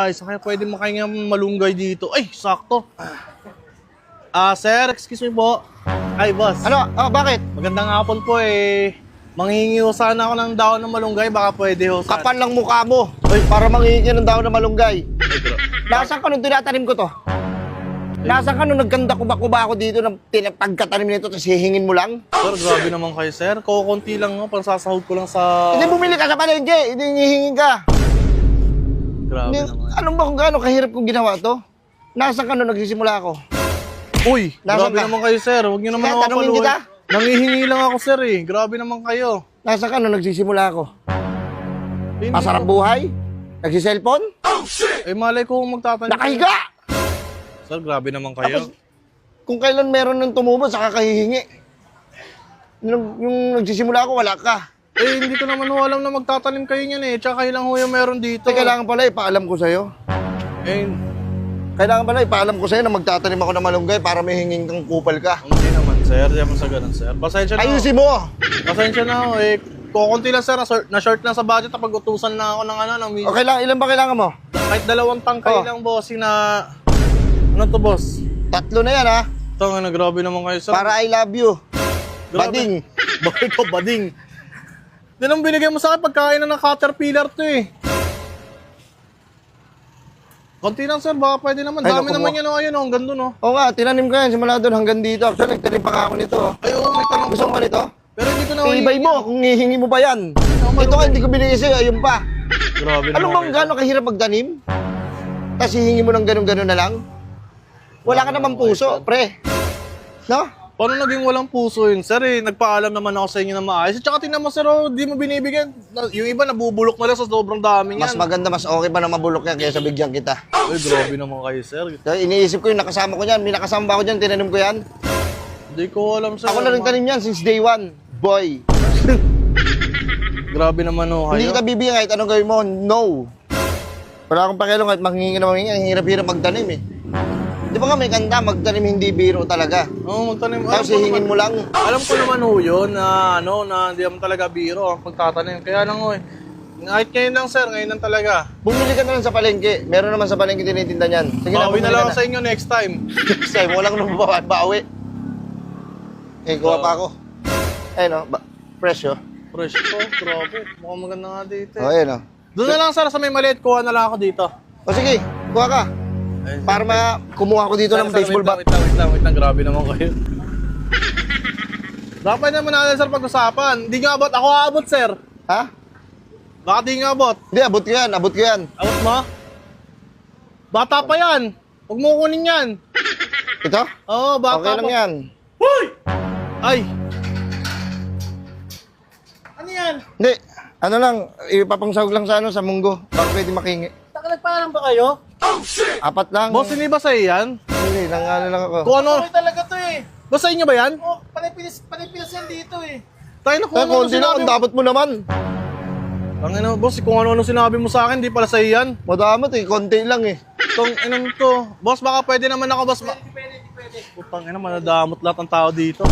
Ay, sa kaya pwede makahinga malunggay dito. Ay, sakto. Ah, sir, excuse me po. Ay, boss. Ano? Oh, bakit? Magandang hapon po eh. Manghihingi ho sana ako ng daon ng malunggay. Baka pwede ho sana. Kapal lang mukha mo. Para manghihingi ng daon na malunggay. Nasaan ka nung tinatanim ko to? Nasaan ka nung nagganda kuba-kuba ako dito ng pagkatanim nito tapos hihingin mo lang? Sir, grabe naman kayo, sir. Kukunti lang ho. Pansasahod ko lang sa... Hindi bumili ka sa palengke, hindi hihingin ka. Grabe Hindi, naman. anong ba kung gaano kahirap kong ginawa to? Nasaan ka nung nagsisimula ako? Uy, Nasaan grabe ka? naman kayo, sir. Huwag niyo naman Kaya ako tanungin paluin. kita. Nangihingi lang ako, sir eh. Grabe naman kayo. Nasaan ka nung nagsisimula ako? Hindi Masarap ko- buhay? Nagsiselfon? Eh, malay ko kung magtatanim. Nakahiga! Sir, grabe naman kayo. Tapos, kung kailan meron ng tumubo, saka kahihingi. Yung, yung nagsisimula ako, wala ka. Eh, hindi ko naman ho alam na magtatanim kayo niyan eh. Tsaka kayo lang ho yung meron dito. Kasi kailangan pala ipaalam ko sa'yo. Eh, Kailangan pala ipaalam ko sa'yo na magtatanim ako ng malunggay para may hinging kang kupal ka. hindi naman, sir. Di naman sa ganun, sir. Pasensya na. ho. Ayusin mo! Pasensya na ho. Eh, kukunti lang, sir. Na short, na short lang sa budget. Pag utusan na ako ng ano, ng O kailangan, ilan ba kailangan mo? Kahit dalawang tangkay Oh. lang, bossing na... Ano to, boss? Tatlo na yan ha. Ito nga, grabe naman kayo, sir. Para I love you. Grabe. Bading. Bakit ko, bading? Yan ang binigay mo sa akin pagkain na ng caterpillar to eh. Konti lang sir, baka pwede naman. Ay, Dami naku naman mo. yan oh, ayun oh, ang ganda no. Oo nga, tinanim ko yan simula doon hanggang dito. Actually, nagtanim pa nga ako nito. Ay oo, may tanong Gusto mo ba nito? Pero hindi ko na Tibay mo, kung hihingi mo pa yan. Ito nga, hindi ko binigay sa'yo, ayun pa. Grabe Ano naman bang gano'ng kahirap magtanim? Tapos hihingi mo ng ganun-ganun na lang? Wala ka naman puso, pre. No? Paano naging walang puso yun sir eh? Nagpaalam naman ako sa inyo na maayos. At saka tingnan mo sir, oh, di mo binibigyan. Na- Yung iba nabubulok na lang sa sobrang dami Mas niyan. maganda, mas okay pa na mabulok yan kaysa bigyan kita. Ay, grabe naman kayo sir. So, iniisip ko yung nakasama ko yan. May nakasama ba ako dyan, tinanim ko yan. Hindi ko alam sir. Ako na rin tanim yan since day one. Boy. Grabe naman oh, Hindi kayo. kita bibigyan kahit anong gawin mo. No. Wala akong pakialam kahit manghingi na manghingi. Ang hirap-hirap magtanim eh. Di ba nga may kanta, magtanim hindi biro talaga. Oo, magtanim. Tapos Alam ko hihingin naman- mo lang. Alam ko naman ho yun na ano na hindi naman talaga biro ang pagtatanim. Kaya lang ho eh. Kahit ngayon lang sir, ngayon lang talaga. Bumili ka na lang sa palengke. Meron naman sa palengke tinitinda niyan. Sige na, Bawi bumili na lang ka ako sa inyo next time. Next time, walang nung bawa, bawi. Eh, kuha pa ako. Ayun o, ba- fresh oh. Fresh ko, grabe. Mukhang maganda nga dito. Oh, Eh. ayun oh. Doon na lang sir sa may maliit, kuha na lang ako dito. O sige, kuha ka. Para ma kumuha ko dito ng baseball bat. Wait lang, wait lang, wait lang, grabe naman kayo. Dapat naman natin sir pag-usapan. Hindi nga abot, ako aabot sir. Ha? Baka di nga abot. Hindi, abot ko yan, abot ko yan. Abot mo? Bata pa yan. Huwag mo kunin yan. Ito? Oo, bata Okay lang pa. yan. Ay! Ano yan? Hindi, ano lang, ipapangsahog lang sa ano, sa munggo. Baka pwede makingi. Taka nagpaalam ba kayo? Apat lang. Boss, hindi ba sa yan? Hindi, nang ano lang ako. Kung ano? talaga to eh. Boss, sa inyo ba yan? Oo, oh, panipilis, panipilis yan dito eh. Tayo na kung Kaya ano, konti lang, ang dapat mo naman. Ang ina, boss, kung ano-ano sinabi mo sa akin, di pala sa yan. Madamot eh, konti lang eh. Itong inang to. Boss, baka pwede naman ako, boss. Pwede, pwede, pwede. Putang ina, manadamot lahat ng tao dito.